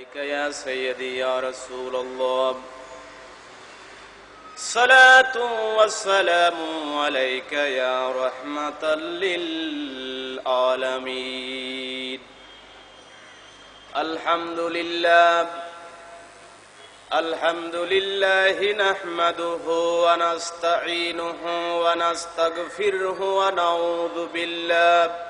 عليك يا سيدي يا رسول الله. صلاة والسلام عليك يا رحمة للعالمين. الحمد لله الحمد لله نحمده ونستعينه ونستغفره ونعوذ بالله.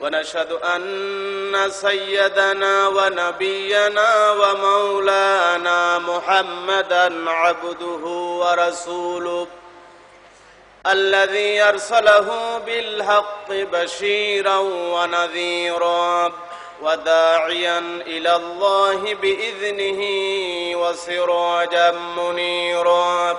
ونشهد أن سيدنا ونبينا ومولانا محمدا عبده ورسوله الذي أرسله بالحق بشيرا ونذيرا وداعيا إلى الله بإذنه وسراجا منيرا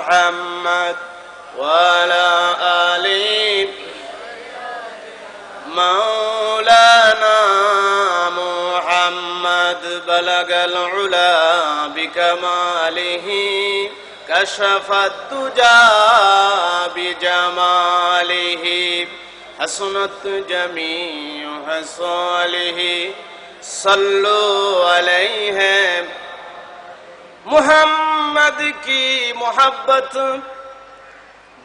محمد وعلى آله مولانا محمد. بلغ العلا بكماله كشف الدجى بجماله حسنت جميع خصاله صلوا عليه محمد کی محبت،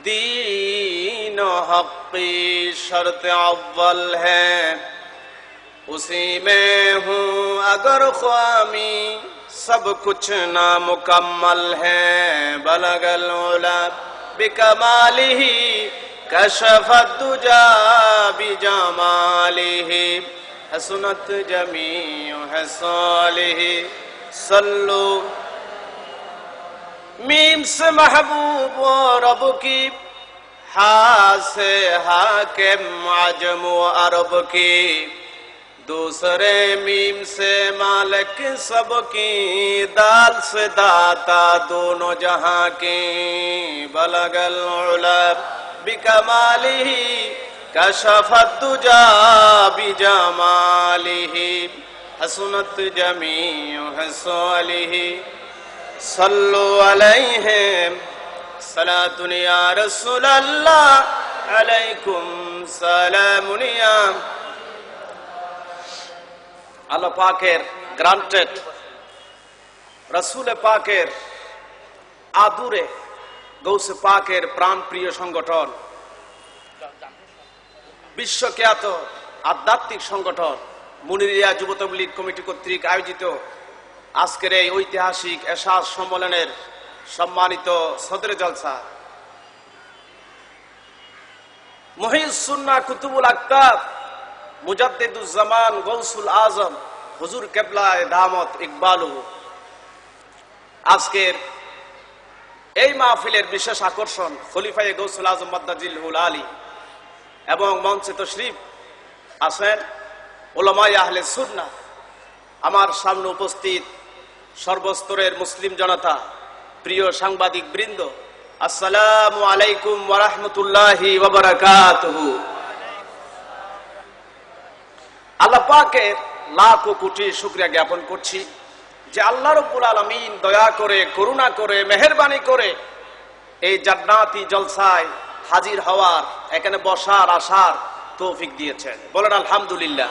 دین و حقی شرط اول ہے۔ اسی میں ہوں اگر خوامی سب کچھ نامکمل ہے۔ بلغ العلا بکمالہ کشف الدجا بجمالہ حسنت جمیع حسالہ صلو میم سے محبوب و رب کی، ہا سے حاکم عجم و عرب کی۔ دوسرے میم سے مالک سب کی، دال سے داتا دونوں جہاں کی۔ بلغ العلا بکمالہ کشف الدجا بجمالہ حسنت جمیع حسالہ صلوا عليهم صلاة يا رسول الله عليكم سلام يا আল্লাহ পাকের গ্রান্টেড রসুল পাকের আদুরে গৌসে পাকের প্রাণ প্রিয় সংগঠন বিশ্বখ্যাত আধ্যাত্মিক সংগঠন মুনিরিয়া যুব তবলিগ কমিটি কর্তৃক আয়োজিত আজকের এই ঐতিহাসিক এশাস সম্মেলনের সম্মানিত সদর জলসা। মহিসুন্না কুতুবুল আক্তাব মুজাদ্দিদুজ্জামান গৌসুল আজম হুজুর কেবলায় দামত ইকবালু। আজকের এই মাহফিলের বিশেষ আকর্ষণ খলিফাই গৌসুল আজম মাদ্দাজিল আলী এবং মঞ্চে তশরিফ আছেন ওলামাই আহলে সুন্না আমার সামনে উপস্থিত সর্বস্তরের মুসলিম জনতা, প্রিয় সাংবাদিক বৃন্দ আসসালামু আলাইকুম ওরহমতুল্লাহি আল্লাহ পাকে লাখ কোটি শুক্রিয়া জ্ঞাপন করছি যে আল্লাহ রব্বুল আলমিন দয়া করে, করুণা করে, মেহরবানি করে এই জান্নাতি জলসায় হাজির হওয়ার, এখানে বসার, আসার তৌফিক দিয়েছেন। বলেন আলহামদুলিল্লাহ।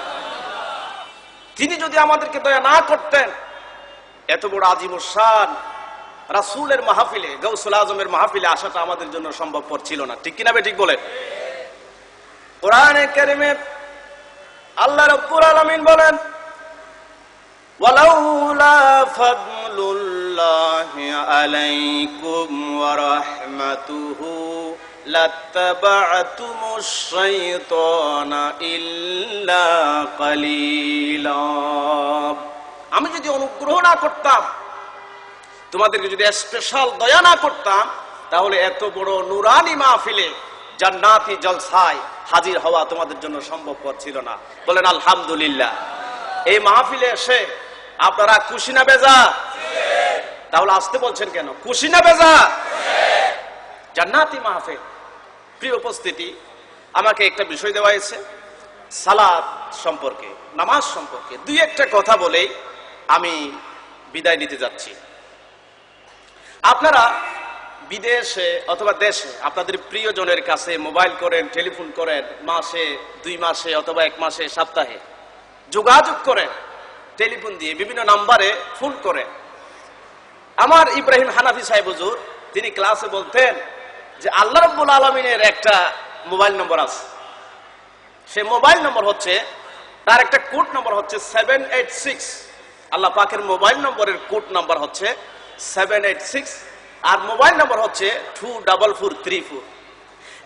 তিনি যদি আমাদেরকে দয়া না করতেন এত বড় আজীব সান রাসুলের মাহফিলে গৌসুল আজমের মাহফিলে আসাটা আমাদের জন্য সম্ভবপর ছিল না। ঠিক কিনা ঠিক বলে? আল্লাহ রব্বুর আলমিন বলেন ইল্লা কালিলা। আমি যদি অনুগ্রহ না করতাম, তোমাদেরকে যদি স্পেশাল দয়া না করতাম, তাহলে এত বড় নুরানি মাহফিলে জান্নাতি জলসায় হাজির হওয়া তোমাদের জন্য সম্ভবপর ছিল না। বলেন, আলহামদুলিল্লাহ। এই মাহফিলে এসে আপনারা খুশি না বেজা তাহলে আসতে বলছেন কেন? খুশি না বেজা জান্নাতি মাহফিল। প্রিয় উপস্থিতি, আমাকে একটা বিষয় দেওয়া হয়েছে। সালাদ সম্পর্কে, নামাজ সম্পর্কে। দুই একটা কথা বলেই আমি বিদায় নিতে যাচ্ছি। আপনারা বিদেশে অথবা দেশে আপনাদের প্রিয়জনের কাছে মোবাইল করেন, টেলিফোন করেন, মাসে, দুই মাসে অথবা এক মাসে, সপ্তাহে। যোগাযোগ করেন, টেলিফোন দিয়ে বিভিন্ন নাম্বারে ফোন করেন। আমার ইব্রাহিম হানাফি সাহেব হুজুর, তিনি ক্লাসে বলতেন যে আল্লাহ রব্বুল আলমিনের একটা মোবাইল নম্বর আছে। সে মোবাইল নম্বর হচ্ছে, তার একটা কোড নম্বর হচ্ছে সেভেন এইট সিক্স। আল্লাহ পাকের মোবাইল নম্বরের কোড নাম্বার হচ্ছে সেভেন এইট সিক্স আর মোবাইল নম্বর হচ্ছে two double four three four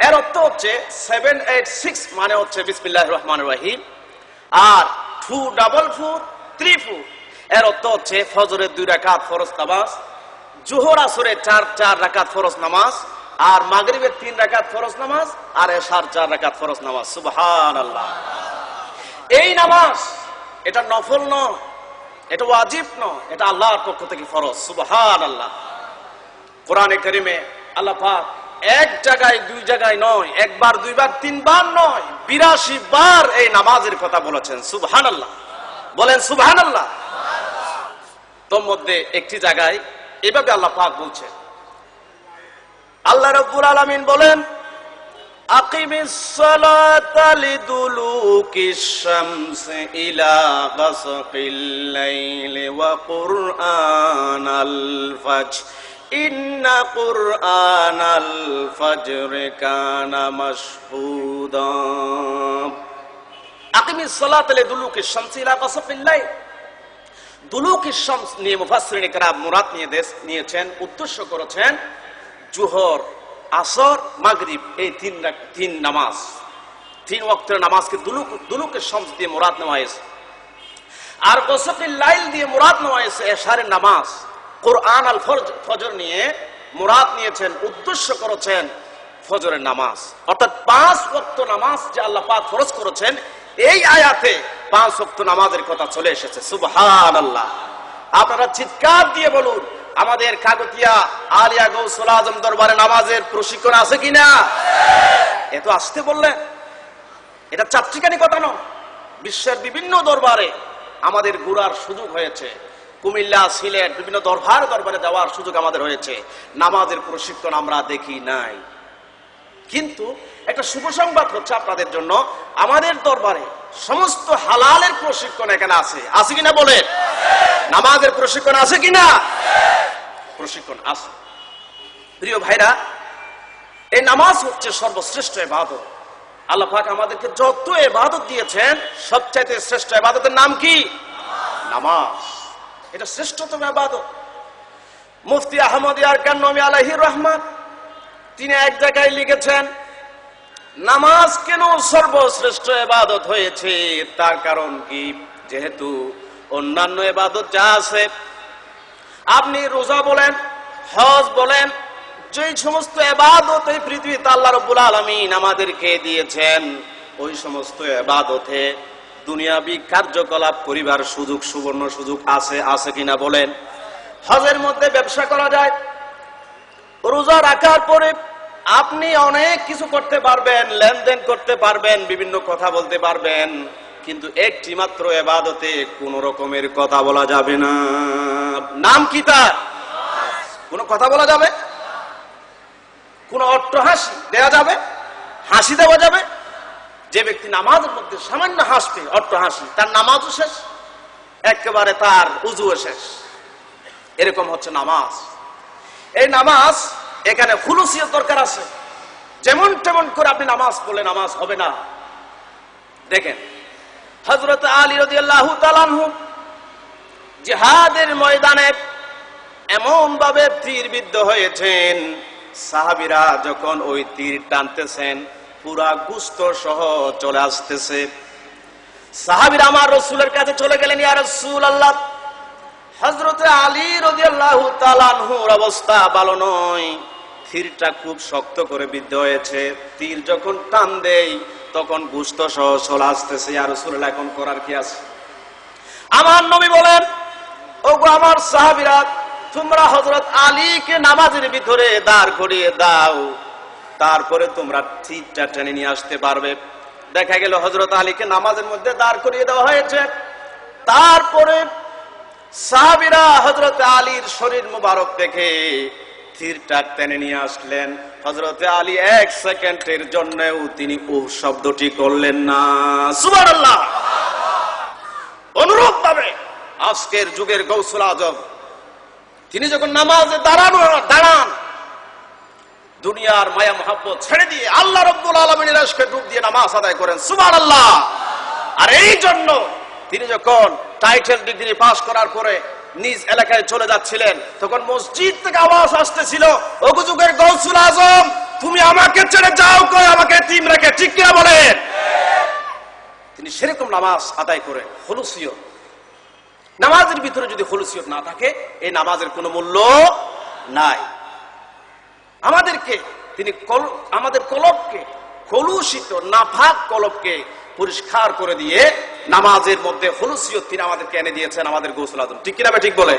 এর অর্থ হচ্ছে সেভেন এইট সিক্স মানে হচ্ছে বিসমিল্লাহ রহমান রাহিম আর two double four three four এর অর্থ হচ্ছে ফজরের দুই রাকাত ফরজ নামাজ, জোহর আসরে চার চার রাকাত ফরজ নামাজ আর মাগরিবের তিন রাকাত ফরজ নামাজ আর এশার চার রাকাত ফরজ নামাজ। সুবহান আল্লাহ এই নামাজ এটা নফল নয় এটা ওয়াজিব নয়, এটা আল্লাহর পক্ষ থেকে ফরজ সুবহান আল্লাহ কোরআনে করিমে আল্লাহ পাক এক জায়গায়, দুই জায়গায় নয়, একবার, দুইবার, তিনবার নয়, বিরাশি বার এই নামাজের কথা বলেছেন সুবহান আল্লাহ বলেন সুবহান আল্লাহ তোর মধ্যে একটি জায়গায় এভাবে আল্লাহ পাক বলছেন। আল্লাহ রব্বুল আলামিন বলেন আকিমিস সালাতা লিদুলুকিশ শামসি ইলা গাসকিল লাইলি ওয়া কুরআনাল ফাজর ইন্না কুরআনাল ফাজর কানা মাশহুদা আকিমিস সালাতা লিদুলুকিশ শামসি ইলা গাসকিল লাইল দুলুকি শামস নিয়ে মুফাসসিরিন کرام মুরাদ নিয়ে দেশ নিয়েছেন উদ্দেশ্য করেছেন জোহর আসর, মাগরিব, এই তিন তিন নামাজ। তিন ওয়াক্তের নামাজকে দুলুক, দুলুকের শামস দিয়ে মুরাদ নেওয়া হয়েছে। আর গোসফিল লাইল দিয়ে মুরাদ নেওয়া হয়েছে এশারের নামাজ। কোরআন আল ফজর নিয়ে মুরাদ নিয়েছেন, উদ্দেশ্য করেছেন ফজরের নামাজ। অর্থাৎ পাঁচ ওয়াক্ত নামাজ যে আল্লাহ পাক ফরজ করেছেন, এই আয়াতে পাঁচ ওয়াক্ত নামাজের কথা চলে এসেছে। সুবহান আল্লাহ আপনারা চিৎকার দিয়ে বলুন আমাদের কাকতিয়া আলিয়া গৌসুল আজম দরবারে নামাজের প্রশিক্ষণ আছে কিনা? এত আসতে বললেন এটা চাত্রিকানি কথা নয়। বিশ্বের বিভিন্ন দরবারে আমাদের ঘুরার সুযোগ হয়েছে। কুমিল্লা, সিলেট, বিভিন্ন দরবার, দরবারে যাওয়ার সুযোগ আমাদের হয়েছে। নামাজের প্রশিক্ষণ আমরা দেখি নাই। কিন্তু একটা শুভ সংবাদ হচ্ছে আপনাদের জন্য। আমাদের দরবারে সমস্ত হালালের প্রশিক্ষণ এখানে আছে। আছে কিনা বলেন? নামাজের প্রশিক্ষণ আছে কিনা? প্রশিক্ষণ আছে। প্রিয় ভাইরা, এই নামাজ হচ্ছে সর্বশ্রেষ্ঠ এবাদত। আল্লাহ আমাদেরকে যত এবাদত দিয়েছেন, সবচাইতে শ্রেষ্ঠ এবাদতের নাম কি? নামাজ। এটা শ্রেষ্ঠতম এবাদত। মুফতি আহমদ ইয়ারকান নবী আলাইহির রহমান? তিনি এক জায়গায় লিখেছেন, নামাজ কেন সর্বশ্রেষ্ঠ এবাদত হয়েছে? তার কারণ কি? যেহেতু অন্যান্য এবাদত যা আছে আপনি রোজা বলেন, হজ বলেন যে সমস্ত এবাদত এই পৃথিবীতে আল্লাহ রব্বুল আলমিন আমাদেরকে দিয়েছেন, ওই সমস্ত এবাদতে দুনিয়াবি কার্যকলাপ করিবার সুযোগ, সুবর্ণ সুযোগ আছে আছে কিনা বলেন। হজের মধ্যে ব্যবসা করা যায়, রোজা রাখার পরে আপনি অনেক কিছু করতে পারবেন, লেনদেন করতে পারবেন, বিভিন্ন কথা বলতে পারবেন। কিন্তু একটি মাত্র এবাদতে কোন রকমের কথা বলা যাবে না। নাম কি তার? কোন কথা বলা যাবে? কোন অট্ট হাসি দেওয়া যাবে? হাসি দেওয়া যাবে? যে ব্যক্তি নামাজের মধ্যে সামান্য হাসবে, অট্ট হাসি, তার নামাজও শেষ, একেবারে তার উজুও শেষ। এরকম হচ্ছে নামাজ। এই নামাজ এখানে খুলুসিয়ত দরকার আছে। যেমন তেমন করে আপনি নামাজ পড়লে নামাজ হবে না। দেখেন হজরত আলী রাদিয়াল্লাহু তাআলাহু জিহাদের ময়দানে এমন ভাবে তীর বিদ্ধ হয়েছেন। সাহাবিরা যখন ওই তীর টানতেছেন, পুরা গুস্ত সহ চলে আসতেছে। সাহাবিরা আমার রসুলের কাছে চলে গেলেন, ইয়া রসুল আল্লাহ হজরতে আলী রদিয়াল্লাহু তালানহুর অবস্থা ভালো নয়। তীরটা খুব শক্ত করে বিদ্ধ হয়েছে। তীর যখন টান দেই তখন গুস্ত সহ চলে আসতেছে আর রসুল্লাহ এখন করার কি আছে? আমার নবী বলেন, ওগো আমার সাহাবিরা, তোমরা হজরত আলীকে নামাজের ভিতরে দাঁড় করিয়ে দাও। তারপরে তোমরা তীরটা টেনে নিয়ে আসতে পারবে। দেখা গেল হজরত আলীকে নামাজের মধ্যে দাঁড় করিয়ে দেওয়া হয়েছে। তারপরে সাহাবিরা হজরত আলীর শরীর মুবারক দেখে তীরটা টেনে নিয়ে আসলেন। হজরত আলী এক সেকেন্ডের জন্যও তিনি ও শব্দটি করলেন না। সুবহানাল্লাহ! অনুরূপ ভাবে আজকের যুগের গৌসুল আজম, তিনি যখন নামাজে দাঁড়ানো, দাঁড়ান, দুনিয়ার মায়া, মহাব্বত ছেড়ে দিয়ে আল্লাহ রব্বুল আলমিনের আজকে ডুব দিয়ে নামাজ আদায় করেন সুবার আল্লাহ আর এই জন্য তিনি যখন টাইটেল ডিগ্রি পাশ করার পরে নিজ এলাকায় চলে যাচ্ছিলেন। তখন মসজিদ থেকে আওয়াজ আসতেছিল অভিযোগের গৌসুল আজম, তুমি আমাকে ছেড়ে যাও কই? আমাকে তিম রেখে, ঠিক কিনা বলেন? তিনি সেরকম নামাজ আদায় করে, হলুসিয়ত। নামাজের ভিতরে যদি হলুসিয়ত না থাকে, এই নামাজের কোনো মূল্য নাই। আমাদেরকে, তিনি আমাদের কলবকে, কলুষিত, নাফাক কলবকে পরিষ্কার করে দিয়ে নামাজের মধ্যে হলুসিয়ত তিনি আমাদেরকে এনে দিয়েছেন, আমাদের গৌসুল আজম ঠিক কিনা ঠিক বলে?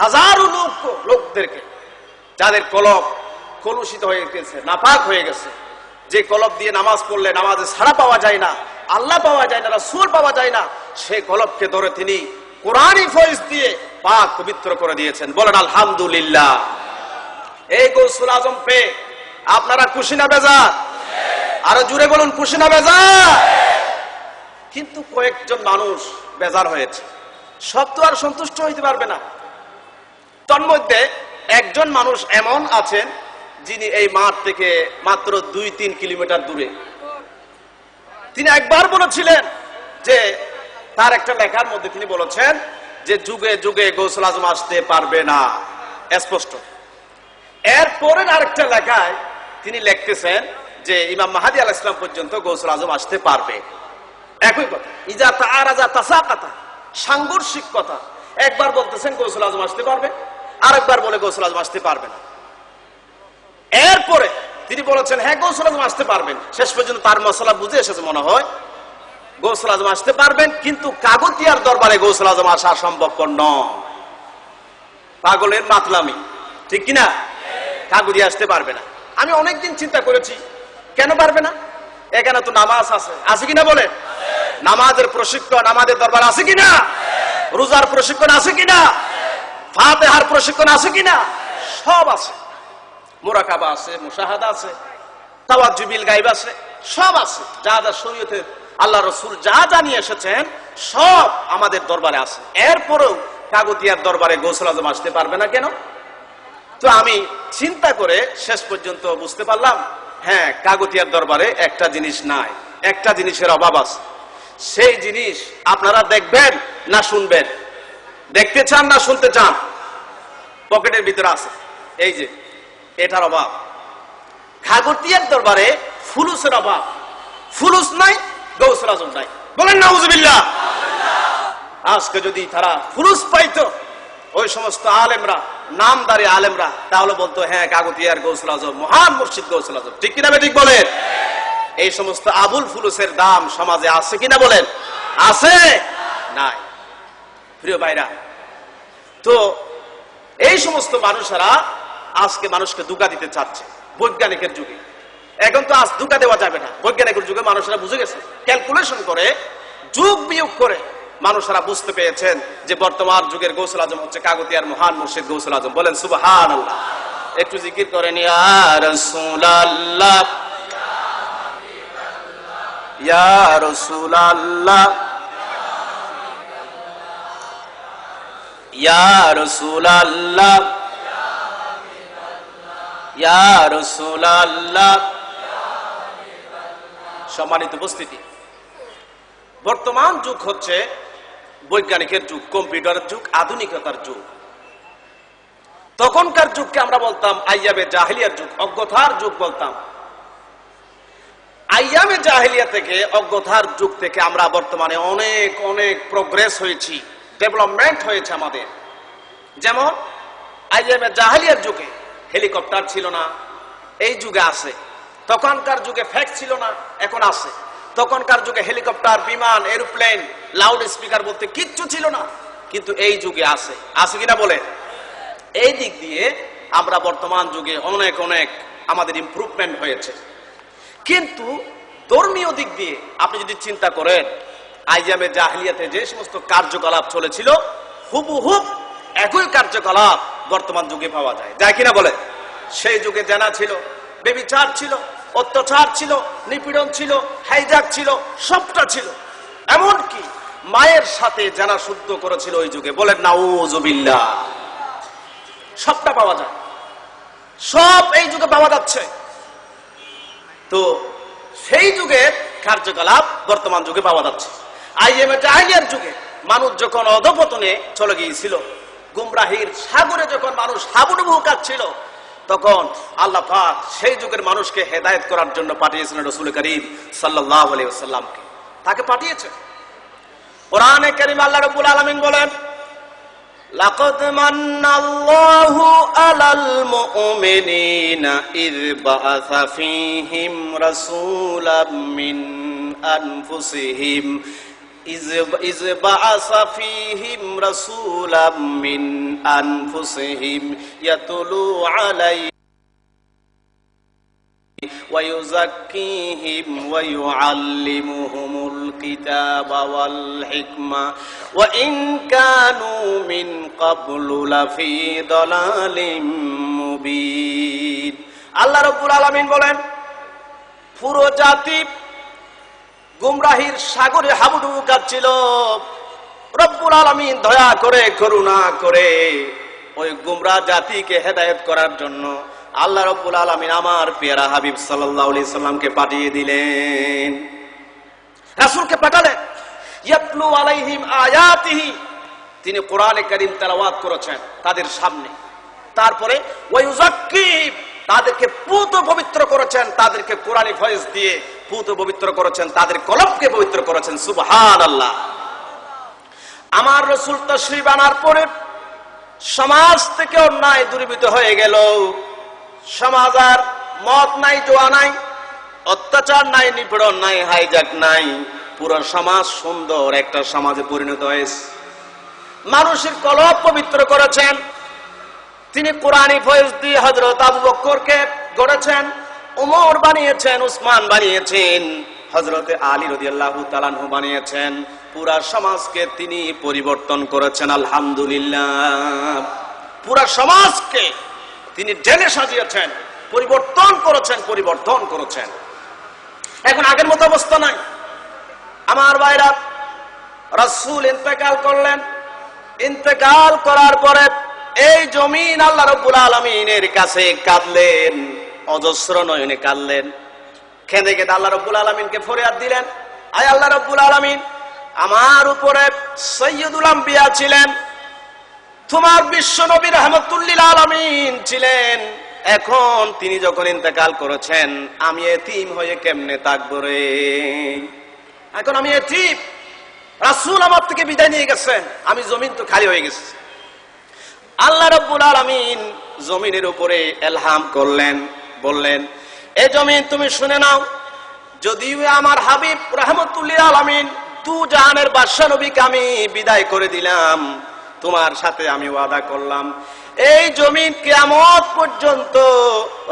হাজারো লোক, লোকদেরকে, যাদের কলব কলুষিত হয়ে গেছে, নাপাক হয়ে গেছে। যে কলব দিয়ে নামাজ পড়লে নামাজে ছাড়া পাওয়া যায় না, আল্লাহ পাওয়া যায় না সুর পাওয়া যায় না সেই কলবকে ধরে তিনি কোরআনই ফয়েজ দিয়ে পাক পবিত্র করে দিয়েছেন। বলেন, আলহামদুলিল্লাহ। এই গৌসুল আজম পে আপনারা খুশি না বেজার? আরও জুড়ে বলুন, খুশি না বেজার? কিন্তু কয়েকজন মানুষ বেজার হয়েছে। সব তো আর সন্তুষ্ট হইতে পারবে না। তন্মধ্যে একজন মানুষ এমন আছেন যিনি এই মাঠ থেকে মাত্র দুই তিন কিলোমিটার দূরে। তিনি একবার বলেছিলেন যে, তার একটা লেখার মধ্যে তিনি বলেছেন যে, যুগে যুগে গৌসল আজম আসতে পারবে না। স্পষ্ট। এরপরের আরেকটা লেখায় তিনি লিখতেছেন যে, ইমাম মাহাদি আল ইসলাম পর্যন্ত গৌসল আজম আসতে পারবে। একই কথা। ইজা তারাজা তাসা কথা সাংঘর্ষিক কথা। একবার বলতেছেন গৌসল আজম আসতে পারবে, আরেকবার বলে গৌসল আজম আসতে পারবে না। এরপরে তিনি বলেছেন হ্যাঁ গৌসল আজম আসতে পারবেন। শেষ পর্যন্ত তার মশলা বুঝে এসেছে মনে হয়, গৌসল আজম আসতে পারবেন, কিন্তু কাগতিয়ার দরবারে গৌসল আজম আসা সম্ভবপর নয়। পাগলের মাতলামি, ঠিক কিনা? কাগুদি আসতে পারবে না। আমি অনেকদিন চিন্তা করেছি, কেন পারবে না? এখানে তো নামাজ আছে। আছে কিনা বলে নামাজের প্রশিক্ষণ আমাদের দরবার আছে কিনা? রোজার প্রশিক্ষণ আছে কিনা? ফাতেহার প্রশিক্ষণ আছে কিনা? সব আছে। মোরাকাবা আছে, মুশাহাদা আছে তাওয়াজুবিল গাইব আছে, সব আছে। যা যা শরীয়তে আল্লাহ রসুল যা জানিয়ে এসেছেন, সব আমাদের দরবারে আছে। এরপরেও কাগতিয়ার দরবারে গোসল আজম আসতে পারবে না কেন? তো আমি চিন্তা করে শেষ পর্যন্ত বুঝতে পারলাম হ্যাঁ কাগতিয়ার দরবারে একটা জিনিস নাই, একটা জিনিসের অভাব আছে। সেই জিনিস আপনারা দেখবেন না শুনবেন। দেখতে চান না শুনতে চান? পকেটের ভিতরে আছে। এই যে, এটার অভাব। খাগতিয়ার দরবারে ফুলুসের অভাব। ফুলুস নাই গৌসল আজম নাই। বলেন না আজকে যদি তারা ফুলুস পাইতো, ওই সমস্ত আলেমরা নামদারি আলেমরা তাহলে বলতো হ্যাঁ কাগতিয়ার গৌসল আজম মহান মুর্শিদ গৌসল আজম। ঠিক কিনা ঠিক বলেন? এই সমস্ত আবুল ফুলুসের দাম সমাজে আছে কিনা বলেন? আছে? নাই। প্রিয় ভাইরা তো এই সমস্ত মানুষেরা আজকে মানুষকে দুকা দিতে চাচ্ছে বৈজ্ঞানিকের যুগে। এখন তো আজ দুটা দেওয়া যাবে না। বৈজ্ঞানিকের যুগে মানুষেরা বুঝে গেছে ক্যালকুলেশন করে যুগ বিয়োগ করে মানুষেরা বুঝতে পেরেছেন যে বর্তমান যুগের গৌসুল আজম হচ্ছে কাগতিয়ার মহান মুর্শিদ গৌসুল আজম। বলেন সুবহান একটু জিকির করেন, ইয়া ইয়া ইয়া ইয়া রাসূলুল্লাহ। সম্মানিত উপস্থিতি। বর্তমান যুগ হচ্ছে বৈজ্ঞানিকের যুগ, কম্পিউটারের যুগ, আধুনিকতার যুগ। তখনকার যুগকে আমরা বলতাম আইয়াবে জাহিলিয়ার যুগ, অজ্ঞতার যুগ বলতাম। আইয়ামে জাহিলিয়া থেকে অজ্ঞতার যুগ থেকে আমরা বর্তমানে অনেক অনেক প্রোগ্রেস হয়েছি ডেভেলপমেন্ট হয়েছে আমাদের। যেমন, আইয়ামে জাহালিয়ার যুগে হেলিকপ্টার ছিল না, এই যুগে আছে। তখনকার যুগে ফ্যাক্ট ছিল না, এখন আছে। তখনকার যুগে হেলিকপ্টার, বিমান, এরোপ্লেন লাউড স্পিকার বলতে কিচ্ছু ছিল না। কিন্তু এই যুগে আছে। আছে কিনা বলে? এই দিক দিয়ে আমরা বর্তমান যুগে অনেক অনেক আমাদের ইম্প্রুভমেন্ট হয়েছে। কিন্তু ধর্মীয় দিক দিয়ে আপনি যদি চিন্তা করেন, আইজামে জাহিলিয়াতে যে সমস্ত কার্যকলাপ চলেছিল হুবহুব একই কার্যকলাপ বর্তমান যুগে পাওয়া যায়। যায় কিনা বলে? সেই যুগে জানা ছিল, বেবিচার ছিল অত্যাচার ছিল, নিপীড়ন ছিল হাইজাক ছিল, সবটা ছিল। এমনকি মায়ের সাথে জানা শুদ্ধ করেছিল ওই যুগে। বলেন নাউজুবিল্লাহ সবটা পাওয়া যায়। সব এই যুগে পাওয়া যাচ্ছে। তো সেই যুগের কার্যকলাপ বর্তমান যুগে পাওয়া যাচ্ছে। আইএম আইডিয়ার যুগে মানুষ যখন অধপতনে চলে গিয়েছিল, গুমরাহির সাগরে যখন মানুষ হাবুডুবু কাটছিল তখন আল্লাহ পাক সেই যুগের মানুষকে হেদায়েত করার জন্য পাঠিয়েছিলেন রসুল করিম সাল্লাহ আলাইসাল্লামকে তাকে পাঠিয়েছে কোরআনে করিম আল্লাহ রবুল আলমিন বলেন لقد من الله على المؤمنين إذ بعث فيهم رسولا من أنفسهم إذ إذ بعث فيهم رسولا من أنفسهم يتلو عليهم ويزكيهم ويعلمهم الكتاب والحكمة وإن كانوا من قبل لفي ضلال مبين আল্লাহ রব্বুল আলামিন বলেন পুরো জাতি গুমরাহির সাগরে হাবুডুবু কাটছিল রব্বুল আলামিন দয়া করে, করুণা করে ওই গুমরা জাতিকে হেদায়েত করার জন্য আল্লাহ রব্বুল আলমিন আমার পেয়ারা হাবিব সাল্লাহ সাল্লামকে পাঠিয়ে দিলেন। রাসুলকে পাঠালেন, ইয়াতলু আলাইহিম আয়াতিহি। তিনি কোরআনে করিম তেলাওয়াত করেছেন তাদের সামনে। তারপরে তাদেরকে পুত পবিত্র করেছেন, তাদেরকে কোরআনী ভয়েস দিয়ে পুত পবিত্র করেছেন, তাদের কলবকে পবিত্র করেছেন সুবহান আল্লাহ আমার রসুল তশরিফ আনার পরে সমাজ থেকে অন্যায় দূরীভূত হয়ে গেল। সমাজ আর মত নাই জোয়া নাই, অত্যাচার নাই, নিপীড়ন নাই হাইজাক নাই। পুরো সমাজ সুন্দর একটা সমাজে পরিণত হয়েছে। মানুষের কলব পবিত্র করেছেন তিনি কোরআনী ফয়েজ দিয়ে হজরত আবু বক্করকে গড়েছেন, উমর বানিয়েছেন, উসমান বানিয়েছেন হজরতে আলী রদি আল্লাহ তালানহু বানিয়েছেন। পুরা সমাজকে তিনি পরিবর্তন করেছেন, আলহামদুলিল্লাহ। পুরা সমাজকে তিনি জেনে সাজিয়েছেন, পরিবর্তন করেছেন পরিবর্তন করেছেন। এখন আগের মতো অবস্থা নাই। আমার ভাইরা, রাসূল ইন্তেকাল করলেন। ইন্তেকাল করার পরে এই জমিন আল্লাহ রব্বুল আলমিনের কাছে কাঁদলেন, অজস্র নয়নে কাঁদলেন। খেঁদে কেঁদে আল্লাহ রব্বুল আলমিনকে ফরিয়াদ দিলেন, আয় আল্লাহ রব্বুল আলমিন, আমার উপরে সৈয়দুল আম্বিয়া ছিলেন, তোমার বিশ্ব নবী রহমতুল্লিল আলমিন ছিলেন। এখন তিনি যখন ইন্তেকাল করেছেন, আমি এতিম হয়ে কেমনে থাকব রে? এখন আমি এতিম, রাসুল আমার থেকে বিদায় নিয়ে গেছেন, আমি জমিন তো খালি হয়ে গেছি। আল্লাহ রব্বুল আলমিন জমিনের উপরে এলহাম করলেন, বললেন, এ জমিন তুমি শুনে নাও, যদিও আমার হাবিব রহমতুল্লিল আলমিন দু জাহানের বাদশা নবীকে আমি বিদায় করে দিলাম, তোমার সাথে আমি ওয়াদা করলাম। এই জমিন কেয়ামত পর্যন্ত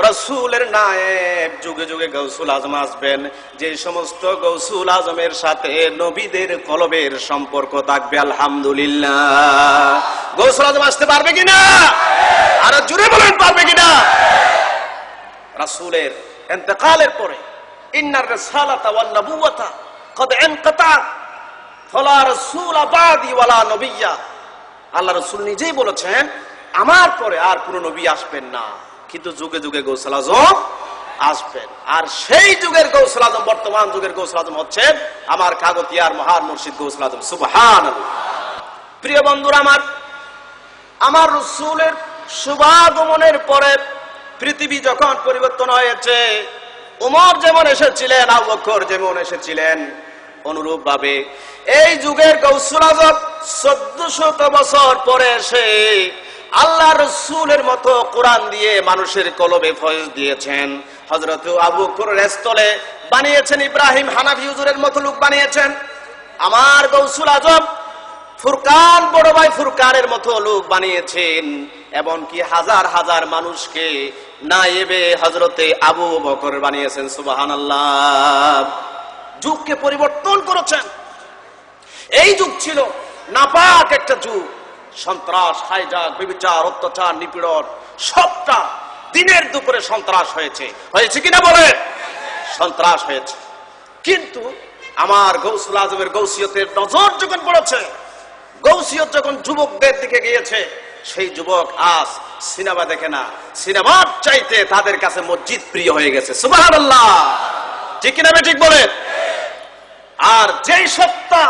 রসুলের নায়েব যুগে যুগে গৌসুল আজম আসবেন। যে সমস্ত গৌসুল আজমের সাথে নবীদের কলবের সম্পর্ক থাকবে, আলহামদুলিল্লাহ। গৌসুল আজম আসতে পারবে কিনা? আর জুড়ে বলেন, পারবে কিনা? রাসূলের ইন্তেকালের পরে, ইন্নার রিসালাতা ওয়ান নবুওয়াতা কদ ইনকাতাত ফালা রাসূলা বাদি ওয়ালা আল্লাহ রাসূল নিজেই বলেছেন আমার পরে আর কোন নবী আসবেন না। কিন্তু যুগে যুগে গৌসল আজম আসবেন। আর সেই যুগের গৌসল আজম, বর্তমান যুগের গৌসল আজম হচ্ছেন আমার কাগতিয়ার মহান মুর্শিদ গৌসল আজম। সুবহানাল্লাহ। প্রিয় বন্ধুরা আমার আমার রসুলের শুভাগমনের পরে পৃথিবী যখন পরিবর্তন হয়েছে, উমর যেমন এসেছিলেন, আবু বকর যেমন এসেছিলেন অনুরূপ ভাবে এই যুগের গৌসুল আজম চোদ্দ শত বছর পরে এসে আল্লাহ রসুলের মতো কোরআন দিয়ে মানুষের কলবে ফয়েজ দিয়েছেন। হজরত আবু স্থলে বানিয়েছেন ইব্রাহিম হানাফি হুজুরের মতো লোক বানিয়েছেন। আমার গৌসুল আজম ফুরকান, বড় ভাই ফুরকানের মতো লোক বানিয়েছেন। এমনকি হাজার হাজার মানুষকে না এবে হজরতে আবু বকর বানিয়েছেন সুবাহান আল্লাহ যুগকে পরিবর্তন করেছেন। এই যুগ ছিল নাপাক একটা যুগ। সন্ত্রাস, হাইজাক, বিবিচার, অত্যাচার, নিপীড়ন, সবটা দিনের দুপুরে সন্ত্রাস হয়েছে। হয়েছে কিনা বলে? সন্ত্রাস হয়েছে। কিন্তু আমার গৌসুল আজমের গৌসিয়তের নজর যখন পড়েছে, গৌসিয়ত যখন যুবকদের দিকে গিয়েছে, সেই যুবক আজ সিনেমা দেখে না। সিনেমার চাইতে তাদের কাছে মসজিদ প্রিয় হয়ে গেছে। সুবাহ ঠিক কিনা ঠিক বলে? আর যেই সত্তা,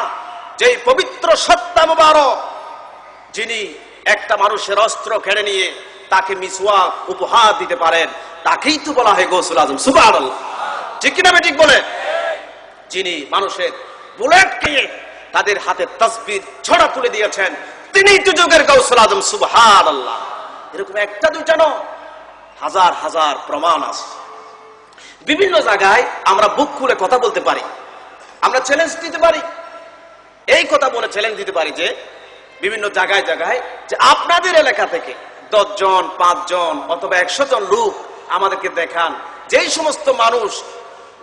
যেই পবিত্র সত্তা মুবারক যিনি একটা মানুষের অস্ত্র কেড়ে নিয়ে তাকে মিসওয়া উপহার দিতে পারেন, তাকেই তো বলা হয় গৌসুল আজম। সুবাহ ঠিক কিনা ঠিক বলে? যিনি মানুষের বুলেট খেয়ে তাদের হাতে তসবির ছড়া তুলে দিয়েছেন তিনি তো যুগের গৌসুল আজম। সুবহান আল্লাহ এরকম একটা নয়, হাজার হাজার প্রমাণ আছে। বিভিন্ন জায়গায় আমরা বুক খুলে কথা বলতে পারি, আমরা চ্যালেঞ্জ দিতে পারি। এই কথা বলে চ্যালেঞ্জ দিতে পারি যে বিভিন্ন জায়গায় জায়গায় যে আপনাদের এলাকা থেকে দশজন, পাঁচজন অথবা একশো জন লোক আমাদেরকে দেখান। যেই সমস্ত মানুষ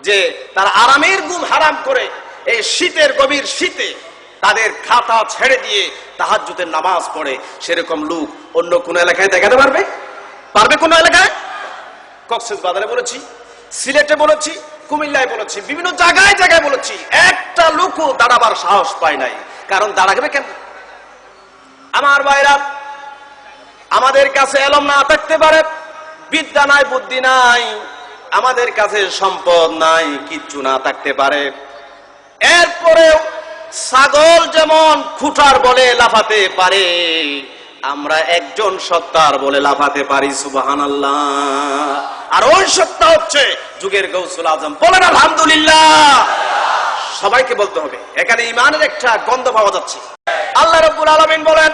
যে তারা আরামের গুম হারাম করে এই শীতের গভীর শীতে তাদের খাতা ছেড়ে দিয়ে তাহাজ্জুদের নামাজ পড়ে, সেরকম লোক অন্য কোন এলাকায় দেখাতে পারবে? পারবে কোন এলাকায়? কক্সেস বাজারে বলেছি, সিলেটে বলেছি, কুমিল্লায় বলেছি, বিভিন্ন জায়গায় জায়গায় বলেছি, একটা লোকও দাঁড়াবার সাহস পায় নাই। কারণ দাঁড়াবে কেন? আমার ভাইরা, আমাদের কাছে এলম না থাকতে পারে, বিদ্যা নাই, বুদ্ধি নাই, আমাদের কাছে সম্পদ নাই, কিচ্ছু না থাকতে পারে। এরপরেও ছাগল যেমন খুঁটার বলে লাফাতে পারে, আমরা একজন সত্তার বলে লাফাতে পারি সুবাহান আর ওই সত্তা হচ্ছে যুগের গৌসুল আজম। বলেন আলহামদুলিল্লাহ। সবাইকে বলতে হবে। এখানে ইমানের একটা গন্ধ পাওয়া যাচ্ছে। আল্লাহ রব্বুল আলমিন বলেন,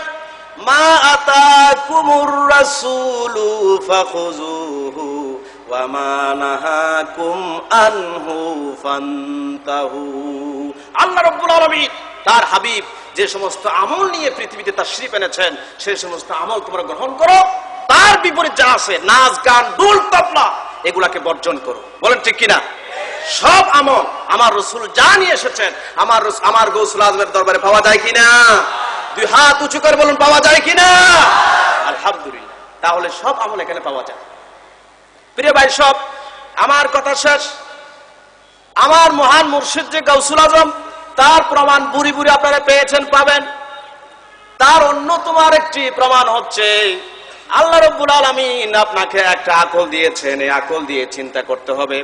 মা আতাকুমুর রাসূলু ফাখুযুহু ওয়া আল্লাহ তার হাবিব যে সমস্ত আমল নিয়ে পৃথিবীতে তাশরীফ এনেছেন, সেই সমস্ত আমল তোমরা গ্রহণ করো। তার বিপরীত যা আছে, নাচ, গান দুল তবলা, এগুলাকে বর্জন করো। বলেন ঠিক কিনা? সব আমল আমার রসুল যা নিয়ে এসেছেন, আমার আমার গৌসুল আজমের দরবারে পাওয়া যায় কিনা? দুই হাত উঁচু করে বলুন, পাওয়া যায় কিনা? আলহামদুলিল্লাহ। তাহলে সব আমল এখানে পাওয়া যায়। প্রিয় ভাই, সব। আমার কথা শেষ। আমার মহান মুর্শিদ যে গৌসুল আজম, তার প্রমাণ বুড়ি বুড়ি আপনারা পেয়েছেন, পাবেন। তার অন্যতম আরেকটি প্রমাণ হচ্ছে, আল্লাহ রব্বুল আলমিন আপনাকে একটা আকল দিয়েছেন, এই আকল দিয়ে চিন্তা করতে হবে।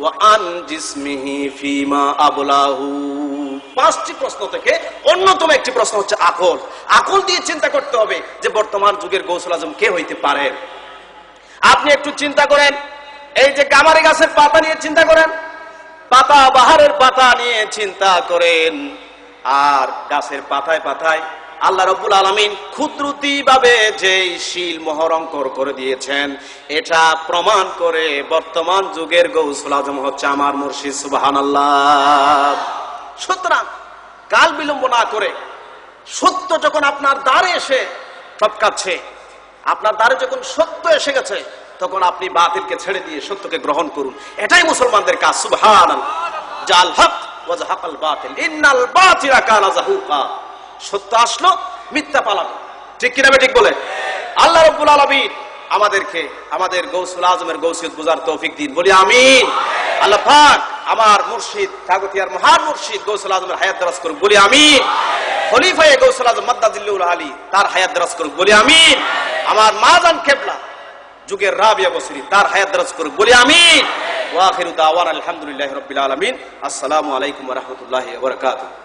ওয়া আন জিসমিহি ফিমা আবলাহু। পাঁচটি প্রশ্ন থেকে অন্যতম একটি প্রশ্ন হচ্ছে দিয়ে চিন্তা করতে হবে যে বর্তমান যুগের কে হইতে আপনি একটু চিন্তা করেন, এই যে গামারি গাছের পাতা নিয়ে চিন্তা করেন, পাতা বাহারের পাতা নিয়ে চিন্তা করেন, আর গাছের পাতায় পাতায় আল্লাহ রব্বুল আলমিন ক্ষুদ্রতি ভাবে যে শিল মহরঙ্কর করে দিয়েছেন, এটা প্রমাণ করে বর্তমান যুগের গৌসুল আজম হচ্ছে আমার মুর্শিদ সুবাহান আল্লাহ সুতরাং কাল বিলম্ব না করে সত্য যখন আপনার দ্বারে এসে টপকাচ্ছে, আপনার দ্বারে যখন সত্য এসে গেছে, তখন আপনি বাতিলকে ছেড়ে দিয়ে সত্যকে গ্রহণ করুন। এটাই মুসলমানদের কাজ সুবহান জাল হক, ওয়াজহাকাল বাতিল। ইন্নাল বাতিলা কানা যাহুকা সত্য আসলো, মিথ্যা পালাবে ঠিক কিনা ঠিক বলে? আল্লাহ রাব্বুল আলামিন আমাদেরকে, আমাদের গৌসুল আজমের গৌসিয়ত বুঝার তৌফিক দিন। বলি আমিন। আল্লাহ আমার মুর্শিদ কাগতিয়ার মহান মুর্শিদ গৌসুল আজমের হায়াত দরাজ করুক। বলি আমিন। খলিফায়ে গৌসুল আজম মাদ্দাজিল্লুল আলী তার হায়াত দরাজ করুক। বলি আমিন। আমার মাজান কেবলা যুগের রাবিয়া বসরি তার হায়াত দরাজ করুক। বলি আমিন। ওয়াখিরু দাওয়ান আলহামদুলিল্লাহি রাব্বিল আলামিন। আসসালামু আলাইকুম রাহমাতুল্লাহি বারাকাতুহু।